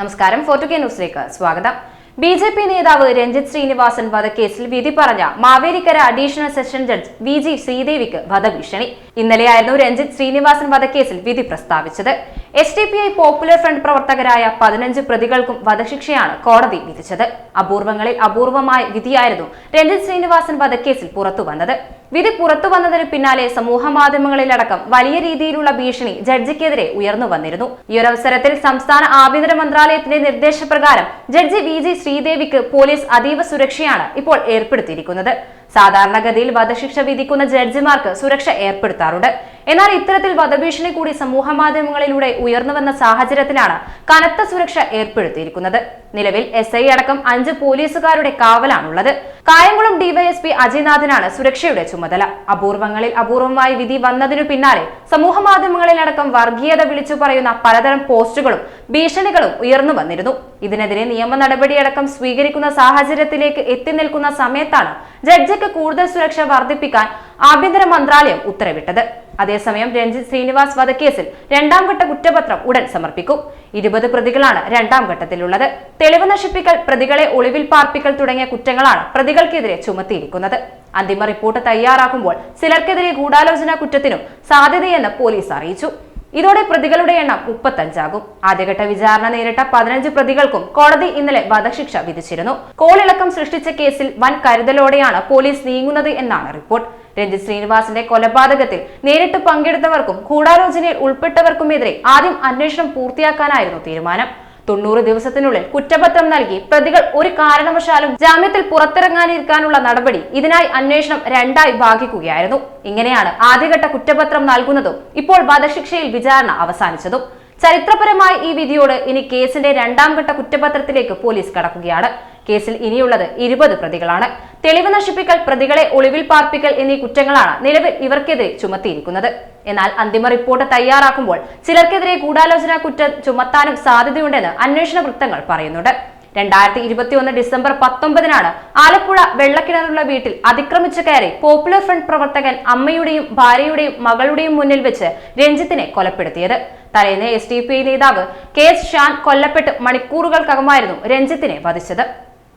നമസ്കാരം. ഫോർട്ടു ന്യൂസിലേക്ക് സ്വാഗതം. ബി ജെ പി നേതാവ് രഞ്ജിത് ശ്രീനിവാസൻ വധക്കേസിൽ വിധി പറഞ്ഞ Mavelikkara additional session judge V G ശ്രീദേവിക്ക് വധഭീഷണി. ഇന്നലെയായിരുന്നു രഞ്ജിത് ശ്രീനിവാസൻ വധക്കേസിൽ വിധി പ്രസ്താവിച്ചത്. S D P I popular front പ്രവർത്തകരായ പതിനഞ്ച് പ്രതികൾക്കും വധശിക്ഷയാണ് കോടതി വിധിച്ചത്. അപൂർവങ്ങളിൽ അപൂർവമായ വിധിയായിരുന്നു രഞ്ജിത് ശ്രീനിവാസൻ വധക്കേസിൽ പുറത്തു വന്നത് വിധി പുറത്തു വന്നതിന് പിന്നാലെ സമൂഹ മാധ്യമങ്ങളിലടക്കം വലിയ രീതിയിലുള്ള ഭീഷണി ജഡ്ജിക്കെതിരെ ഉയർന്നു വന്നിരുന്നു. ഈ അവസരത്തിൽ സംസ്ഥാന ആഭ്യന്തര മന്ത്രാലയത്തിന്റെ നിർദ്ദേശപ്രകാരം ജഡ്ജി വി ജി ശ്രീദേവിക്ക് പോലീസ് അതീവ സുരക്ഷയാണ് ഇപ്പോൾ ഏർപ്പെടുത്തിയിരിക്കുന്നത്. സാധാരണഗതിയിൽ വധശിക്ഷ വിധിക്കുന്ന ജഡ്ജിമാർക്ക് സുരക്ഷ ഏർപ്പെടുത്താറുണ്ട്. എന്നാൽ ഇത്തരത്തിൽ വധഭീഷണി കൂടി സമൂഹ മാധ്യമങ്ങളിലൂടെ ഉയർന്നു വന്ന സാഹചര്യത്തിലാണ് കനത്ത സുരക്ഷ ഏർപ്പെടുത്തിയിരിക്കുന്നത്. നിലവിൽ എസ് ഐ അടക്കം അഞ്ച് പോലീസുകാരുടെ കാവലാണുള്ളത്. കായംകുളം ഡിവൈഎസ്പി അജയ്നാഥിനാണ് സുരക്ഷയുടെ ചുമതല. അപൂർവങ്ങളിൽ അപൂർവമായി വിധി വന്നതിനു പിന്നാലെ സമൂഹ മാധ്യമങ്ങളിലടക്കം വർഗീയത വിളിച്ചു പറയുന്ന പലതരം പോസ്റ്റുകളും ഭീഷണികളും ഉയർന്നു വന്നിരുന്നു. ഇതിനെതിരെ നിയമ നടപടിയടക്കം സ്വീകരിക്കുന്ന സാഹചര്യത്തിലേക്ക് എത്തി നിൽക്കുന്ന സമയത്താണ് ജഡ്ജിക്ക് കൂടുതൽ സുരക്ഷ വർദ്ധിപ്പിക്കാൻ ആഭ്യന്തര മന്ത്രാലയം ഉത്തരവിട്ടത്. അതേസമയം രഞ്ജിത് ശ്രീനിവാസ് വധക്കേസിൽ രണ്ടാം ഘട്ട കുറ്റപത്രം ഉടൻ സമർപ്പിക്കും. ഇരുപത് പ്രതികളാണ് രണ്ടാം ഘട്ടത്തിലുള്ളത്. തെളിവ് നശിപ്പിക്കൽ പ്രതികളെ ഒളിവിൽ പാർപ്പിക്കൽ തുടങ്ങിയ കുറ്റങ്ങളാണ് പ്രതികൾക്കെതിരെ ചുമത്തിയിരിക്കുന്നത്. അന്തിമ റിപ്പോർട്ട് തയ്യാറാക്കുമ്പോൾ ചിലർക്കെതിരെ ഗൂഢാലോചന കുറ്റത്തിനും സാധ്യതയെന്ന് പോലീസ് അറിയിച്ചു. ഇതോടെ പ്രതികളുടെ എണ്ണം മുപ്പത്തഞ്ചാകും. ആദ്യഘട്ട വിചാരണ നേരിട്ട പതിനഞ്ച് പ്രതികൾക്കും കോടതി ഇന്നലെ വധശിക്ഷ വിധിച്ചിരുന്നു. കോളിളക്കം സൃഷ്ടിച്ച കേസിൽ വൻ കരുതലോടെയാണ് പോലീസ് നീങ്ങുന്നത് എന്നാണ് റിപ്പോർട്ട്. രഞ്ജിത് ശ്രീനിവാസിന്റെ കൊലപാതകത്തിൽ നേരിട്ട് പങ്കെടുത്തവർക്കും ഗൂഢാലോചനയിൽ ഉൾപ്പെട്ടവർക്കുമെതിരെ ആദ്യം അന്വേഷണം പൂർത്തിയാക്കാനായിരുന്നു തീരുമാനം. തൊണ്ണൂറ് ദിവസത്തിനുള്ളിൽ കുറ്റപത്രം നൽകി പ്രതികൾ ഒരു കാരണവശാലും ജാമ്യത്തിൽ പുറത്തിറങ്ങാനിരിക്കാനുള്ള നടപടി ഇതിനായി അന്വേഷണം രണ്ടായി ഭാഗിക്കുകയായിരുന്നു. ഇങ്ങനെയാണ് ആദ്യഘട്ട കുറ്റപത്രം നൽകുന്നതും ഇപ്പോൾ വധശിക്ഷയിൽ വിചാരണ അവസാനിച്ചതും. ചരിത്രപരമായി ഈ വിധിയോട് ഇനി കേസിന്റെ രണ്ടാം ഘട്ട കുറ്റപത്രത്തിലേക്ക് പോലീസ് കടക്കുകയാണ്. കേസിൽ ഇനിയുള്ളത് ഇരുപത് പ്രതികളാണ്. തെളിവ് നശിപ്പിക്കൽ പ്രതികളെ ഒളിവിൽ പാർപ്പിക്കൽ എന്നീ കുറ്റങ്ങളാണ് നിലവിൽ ഇവർക്കെതിരെ ചുമത്തിയിരിക്കുന്നത്. എന്നാൽ അന്തിമ റിപ്പോർട്ട് തയ്യാറാക്കുമ്പോൾ ചിലർക്കെതിരെ ഗൂഢാലോചന കുറ്റം ചുമത്താനും സാധ്യതയുണ്ടെന്ന് അന്വേഷണ വൃത്തങ്ങൾ പറയുന്നുണ്ട്. രണ്ടായിരത്തി ഇരുപത്തിയൊന്ന് ഡിസംബർ പത്തൊമ്പതിനാണ് ആലപ്പുഴ വെള്ളക്കിണറുള്ള വീട്ടിൽ അതിക്രമിച്ചു കയറി പോപ്പുലർ ഫ്രണ്ട് പ്രവർത്തകൻ അമ്മയുടെയും ഭാര്യയുടെയും മകളുടെയും മുന്നിൽ വെച്ച് രഞ്ജിത്തിനെ കൊലപ്പെടുത്തിയത്. തലേന്ന് എസ് നേതാവ് കെ എസ് ഷാൻ കൊല്ലപ്പെട്ട് മണിക്കൂറുകൾക്കകമായിരുന്നു രഞ്ജിത്തിനെ വധിച്ചത്.